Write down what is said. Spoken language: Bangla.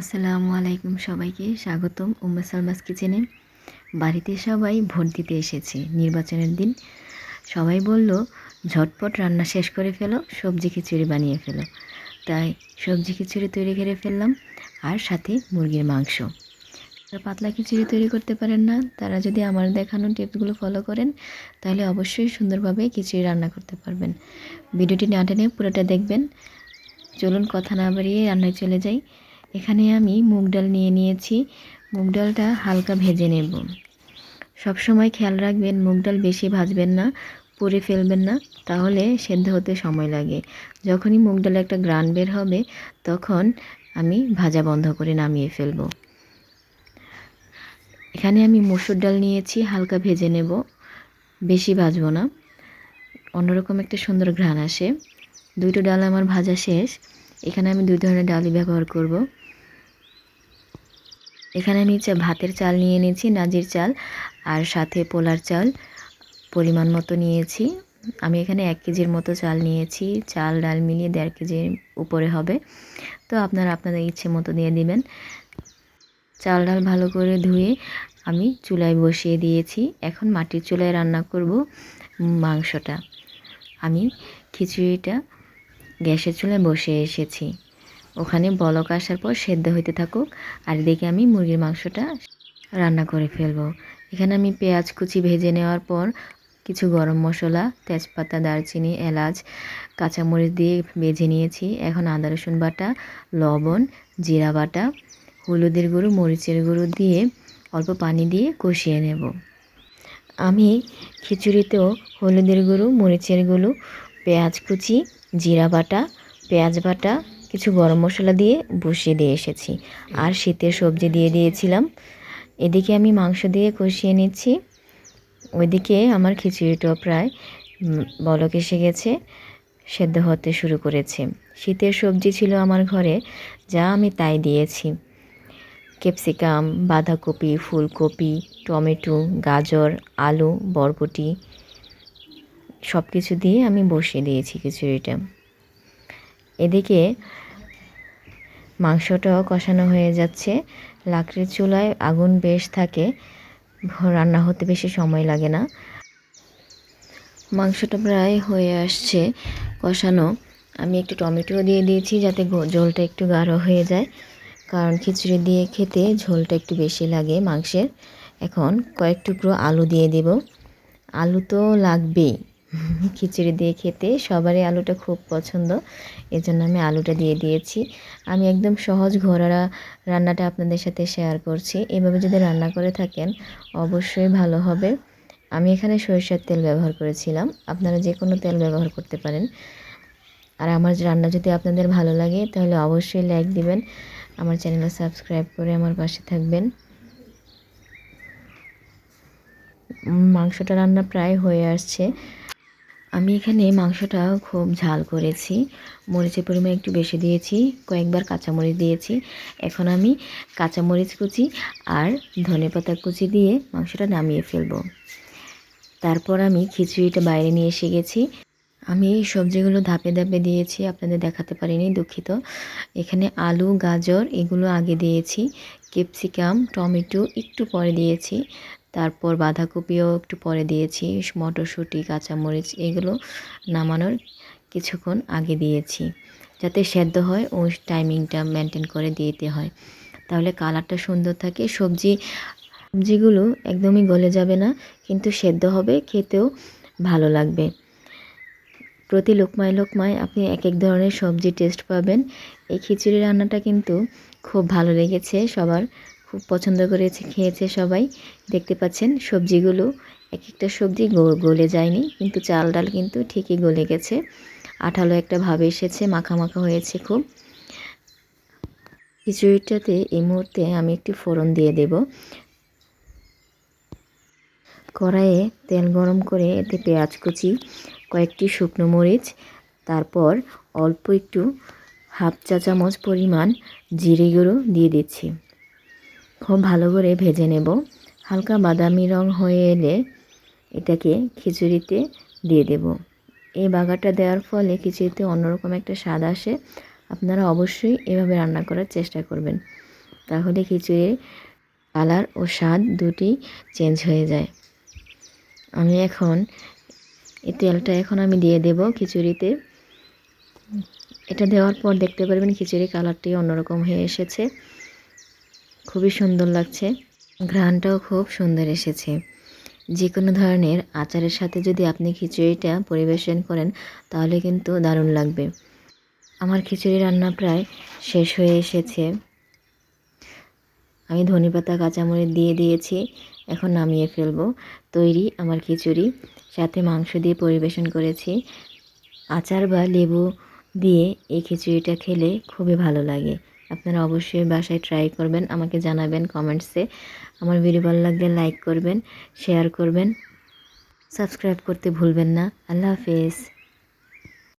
আসসালামু আলাইকুম সবাইকে, স্বাগতম উম্মে সালমাস কিচেনে। বাড়িতে সবাই ভোট দিতে এসেছে নির্বাচনের দিন। সবাই বলল, ঝটপট রান্না শেষ করে ফেলো, সবজি খিচুড়ি বানিয়ে ফেলো। তাই সবজি খিচুড়ি তৈরি করে ফেললাম, আর সাথে মুরগির মাংস। পাতলা খিচুড়ি তৈরি করতে পারেন না, তারা যদি আমার দেখানো টিপসগুলো ফলো করেন, তাহলে অবশ্যই সুন্দরভাবে খিচুড়ি রান্না করতে পারবেন। ভিডিওটি না টেনে পুরোটা দেখবেন। চলুন কথা না বাড়িয়ে রান্নায় চলে যাই। এখানে আমি মুগ ডাল নিয়ে নিয়েছি। মুগ ডালটা হালকা ভেজে নেব। সব সময় খেয়াল রাখবেন, মুগ ডাল বেশি ভাজবেন না, পুড়ে ফেলবেন না, তাহলে সেদ্ধ হতে সময় লাগে। যখনই মুগ ডালে একটা গ্রান বের হবে, তখন আমি ভাজা বন্ধ করে নামিয়ে ফেলব। এখানে আমি মসুর ডাল নিয়েছি, হালকা ভেজে নেব। বেশি ভাজবো না। অন্যরকম একটা সুন্দর ঘ্রাণ আসে। দুইটো ডাল আমার ভাজা শেষ। এখানে আমি দুই ধরনের ডালই ব্যবহার করব। এখানে আমি ভাতের চাল নিয়ে নিয়েছি নাজির চাল, আর সাথে পোলার চাল পরিমাণ মতো নিয়েছি। আমি এখানে এক কেজির মতো চাল নিয়েছি, চাল, ডাল মিলিয়ে দেড় কেজির উপরে হবে। তো আপনারা আপনাদের ইচ্ছে মতো দিয়ে দিবেন। চাল, ডাল ভালো করে ধুয়ে আমি চুলায় বসিয়ে দিয়েছি। এখন মাটির চুলায় রান্না করব মাংসটা। আমি খিচুড়িটা গ্যাসের চুলায় বসে এসেছি। ওখানে বলক আসার পর সেদ্ধ হইতে থাকুক, আর এদিকে আমি মুরগির মাংসটা রান্না করে ফেলব। এখানে আমি পেঁয়াজ কুচি ভেজে নেওয়ার পর কিছু গরম মশলা, তেজপাতা, দারচিনি, এলাচ, কাঁচামরিচ দিয়ে ভেজে নিয়েছি। এখন আদা, রসুন বাটা, লবণ, জিরা বাটা, হলুদের গুঁড়ো, মরিচের গুঁড়ো দিয়ে অল্প পানি দিয়ে কষিয়ে নেব। আমি খিচুড়িতেও হলুদের গুঁড়ো, মরিচের গুঁড়ো, পেঁয়াজ কুচি, জিরা বাটা, পেঁয়াজ বাটা কিছু গরম মশলা দিয়ে বসিয়ে দিয়ে এসেছি। আর শীতের সবজি দিয়ে দিয়েছিলাম। এদিকে আমি মাংস দিয়ে কষিয়ে নিচ্ছি। ওইদিকে আমার খিচুড়িটাও প্রায় বলক এসে গেছে, সেদ্ধ হতে শুরু করেছে। শীতের সবজি ছিল আমার ঘরে, যা আমি তাই দিয়েছি। ক্যাপসিকাম, বাঁধাকপি, ফুলকপি, টমেটো, গাজর, আলু, বরবটি সব কিছু দিয়ে আমি বসিয়ে দিয়েছি খিচুড়িটা। এদিকে মাংসটাও কষানো হয়ে যাচ্ছে। লাকড়ির চুলায় আগুন বেশ থাকে রান্না হতে বেশি সময় লাগে না। মাংসটা প্রায় হয়ে আসছে কষানো। আমি একটু টমেটো দিয়ে দিয়েছি যাতে ঝোলটা একটু গাঢ় হয়ে যায়। কারণ খিচুড়ি দিয়ে খেতে ঝোলটা একটু বেশি লাগে মাংসের। এখন কয়েক টুকরো আলু দিয়ে দেব। আলু তো লাগবেই। খিচুড়ি দিয়ে খেতে। সবারই আলুটা খুব পছন্দ, এজন্য আমি আলুটা দিয়ে দিয়েছি। আমি একদম সহজ ঘোরারা রান্নাটা আপনাদের সাথে শেয়ার করছি। এভাবে যদি রান্না করে থাকেন, অবশ্যই ভালো হবে। আমি এখানে সরিষার তেল ব্যবহার করেছিলাম। আপনারা যে কোনো তেল ব্যবহার করতে পারেন। আর আমার রান্না যদি আপনাদের ভালো লাগে, তাহলে অবশ্যই লাইক দিবেন। আমার চ্যানেলে সাবস্ক্রাইব করে আমার পাশে থাকবেন। মাংসটা রান্না প্রায় হয়ে আসছে। আমি এখানে মাংসটা খুব ঝাল করেছি। মরিচের পরিমাণ একটু বেশি দিয়েছি, কয়েকবার কাঁচামরিচ দিয়েছি। এখন আমি কাঁচামরিচ কুচি আর ধনে পাতা কুচি দিয়ে মাংসটা নামিয়ে ফেলব। তারপর আমি খিচুড়িটা বাইরে নিয়ে এসে গেছি। আমি এই সবজিগুলো ধাপে ধাপে দিয়েছি, আপনাদের দেখাতে পারিনি, দুঃখিত। এখানে আলু, গাজর, এগুলো আগে দিয়েছি। ক্যাপসিকাম, টমেটো একটু পরে দিয়েছি। তারপর বাঁধাকপিও একটু পরে দিয়েছি, মটরশুঁটি, কাঁচামরিচ এগুলো নামানোর কিছুক্ষণ আগে দিয়েছি। যাতে সেদ্ধ হয়, ওই টাইমিংটা মেনটেন করে দিতে হয়। তাহলে কালারটা সুন্দর থাকে, সবজি, সবজিগুলো একদমই গলে যাবে না, কিন্তু সেদ্ধ হবে, খেতেও ভালো লাগবে। প্রতি লোকমায় লোকমায় আপনি এক এক ধরনের সবজি টেস্ট পাবেন। এই খিচুড়ি রান্নাটা কিন্তু খুব ভালো লেগেছে সবার খুব পছন্দ করেছে, খেয়েছে সবাই। দেখতে পাচ্ছেন সবজিগুলো এক একটা সবজি গলে যায়নি, কিন্তু চাল ডাল কিন্তু ঠিকই গলে গেছে। আঠালো একটা ভাব এসেছে, মাখা মাখা হয়েছে খুব। খিচুড়িটাতে এই মুহূর্তে আমি একটি ফোড়ন দিয়ে দেব। কড়াইয়ে তেল গরম করে এতে পেঁয়াজ কুচি, কয়েকটি শুকনো মরিচ, তারপর অল্প একটু হাফ চা চামচ পরিমাণ জিরে গুঁড়ো দিয়ে দিচ্ছি। খুব ভালো করে ভেজে নেব। হালকা বাদামি রং হয়ে এলে এটাকে খিচুড়িতে দিয়ে দেব। এই বাগারটা দেওয়ার ফলে খিচুড়িতে অন্যরকম একটা স্বাদ আসে। আপনারা অবশ্যই এভাবে রান্না করার চেষ্টা করবেন। তাহলে খিচুড়ির কালার ও স্বাদ দুটি চেঞ্জ হয়ে যায়। আমি এখন এই তেলটা এখন আমি দিয়ে দেব খিচুড়িতে। এটা দেওয়ার পর দেখতে পারবেন খিচুড়ি কালারটি অন্যরকম হয়ে এসেছে। খুবই সুন্দর লাগছে। ঘ্রাণটাও খুব সুন্দর এসেছে। যে কোনো ধরনের আচারের সাথে যদি আপনি খিচুড়িটা পরিবেশন করেন, তাহলে কিন্তু দারুণ লাগবে। আমার খিচুড়ি রান্না প্রায় শেষ হয়ে এসেছে। আমি ধনেপাতা কাঁচামরিচ দিয়ে দিয়েছি। এখন নামিয়ে ফেলব। তৈরি আমার খিচুড়ি। সাথে মাংস দিয়ে পরিবেশন করেছি। আচার বা লেবু দিয়ে এই খিচুড়িটা খেলে খুবই ভালো লাগে। আপনারা অবশ্যই বাসায় ট্রাই করবেন, আমাকে জানাবেন কমেন্টসে আমার ভিডিও ভালো লাগলে লাইক করবেন শেয়ার করবেন। সাবস্ক্রাইব করতে ভুলবেন না। আল্লাহ হাফেজ।